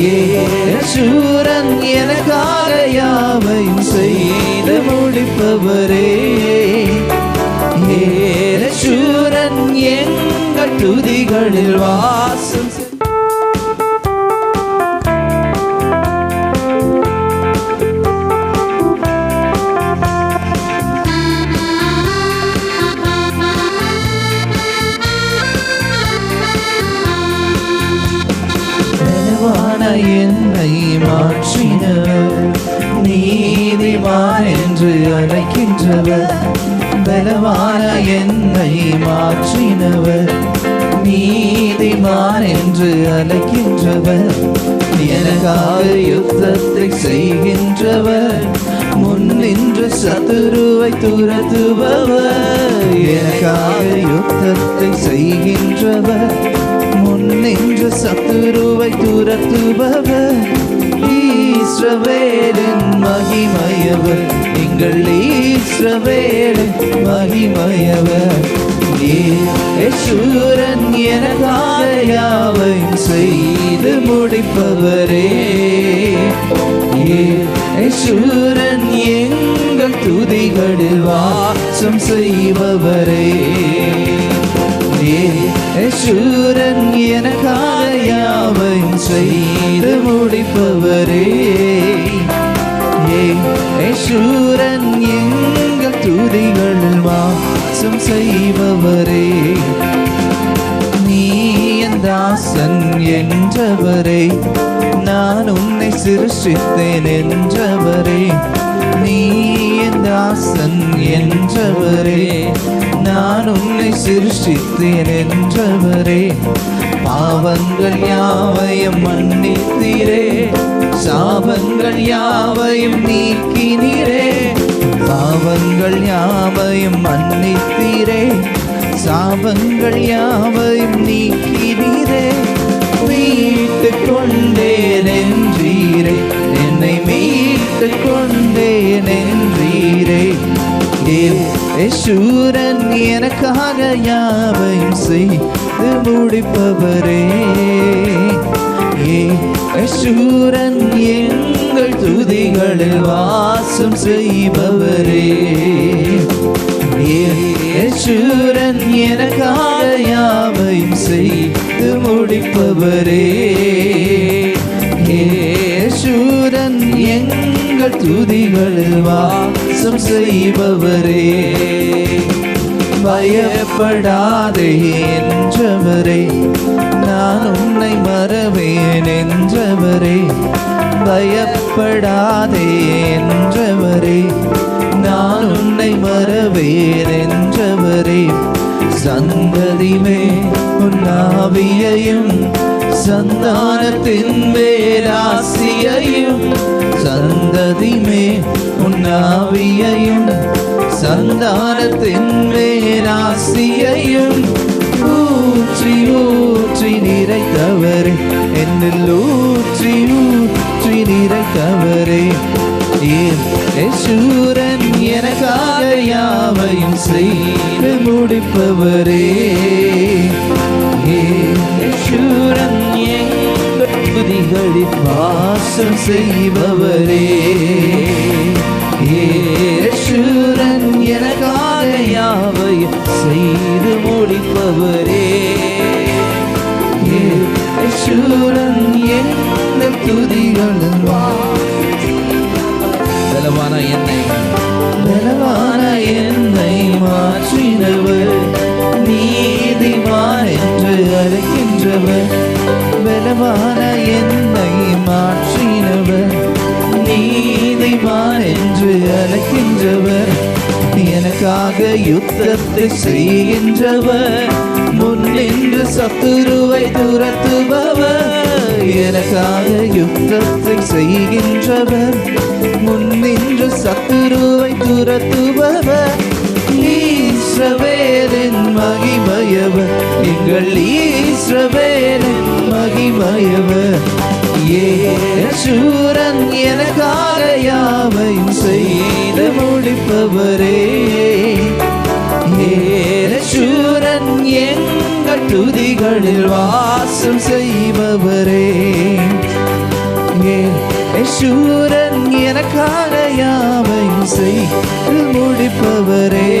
ஏசூரன் எனக்காக யாவையும் செய்து முடிப்பவரே. ஏசூரன் எங்கள் துதிகளில் வாசம் என்னை மாற்றினவர் நீதிமான் என்று அழைக்கின்றவர். பலவான என்னை மாற்றினவர். நீதிமான் என்று அழைக்கின்றவர். எனக்காக யுத்தத்தை செய்கின்றவர். முன்னின்று சத்துருவை துரத்துபவர். எனக்காக யுத்தத்தை செய்கின்றவர். முன்னின்று சத்துருவை துரத்துபவர். ஈஸ்ரவேலின் மகிமையவர். எங்கள் ஈஸ்ரவேலின் மகிமையவர். யேசூரன் எனக்காக யாவையும் செய்து முடிப்பவரே. யேசூரன் எங்கள் துதிகளில் வாசம் செய்பவரே. யேசூரன் செய்து முடிப்பவரே. யேசூரன் எங்கள் துதிகளில் வாசம் செய்பவரே. நீ என் தாசன் என்றவரே. நான் உன்னை சிருஷித்தேன் என்றவரே. நீ என் தாசன் என்றவரே. நான் உன்னை சிருஷ்டித்தேன் என்றவரே. பாவங்கள் யாவையும் மன்னித்தீரே. சாபங்கள் யாவையும் நீக்கினீரே. பாவங்கள் யாவையும் மன்னித்தீரே. சாபங்கள் யாவையும் நீக்கினீரே. மீட்டு கொண்டேன் என்றீரே. என்னை மீட்டு கொண்டேன் என்றீரே யேசூரன் எனக்காக யாவையும் செய்து முடிப்பவரே. ஏசூரன் எங்கள் துதிகளில் வாசம் செய்பவரே. ஏசூரன் எனக்காக யாவையும் செய்து முடிப்பவரே. ஏசூரன் எங்கள் துதிகளில் வாசம் செய்பவரே. பயப்படாதே என்றவரே நான் உன்னை மறவேன் என்றவரே. பயப்படாதே என்றவரே நான் உன்னை மறவேன் என்றவரே. சந்ததிமே உன்னாவியையும் சந்தானத்தின் மேராசியையும் சந்ததிமே உன்னாவியையும் சந்தானத்தின் மே வேராசியையும் ஊற்றி ஊற்றி நிறைத்தவரே. என்னில் ஊற்றி ஊற்றி நிறைத்தவரே. ஏன் யேசூரன் எனக்காக யாவையும் செய்து முடிப்பவரே? ஏன் எங்கள் துதிகளில் வாசம் செய்பவரே? செய்து முடிப்பவரே. யேசூரன் எங்கள் துதிகளில் பலவான என்னை பலவான என்னை மாற்றினவர். நீதிமான் என்று அழைக்கின்றவர். பலவான என்னை மாற்றினவர். நீதிமான் என்று அழைக்கின்றவர். நமக்காக யுத்தத்தை செய்கின்றவர். முன்னின்று சத்துருவை துரத்துபவர். எனக்காக யுத்தத்தை செய்கின்றவர். முன்னின்று சத்துருவை துரத்துபவர். ஈஸ்ரவேலின் மகிமயவர். எங்கள் ஈஸ்ரவேலின் மகிமயவர். ஏசூரன் எனக்காக யாவையும் செய்து முடிப்பவரே. துதிகளில் வாசம் செய்பவரே. யேசுரன் எனக்காக யாவையும் செய் முடிப்பவரே.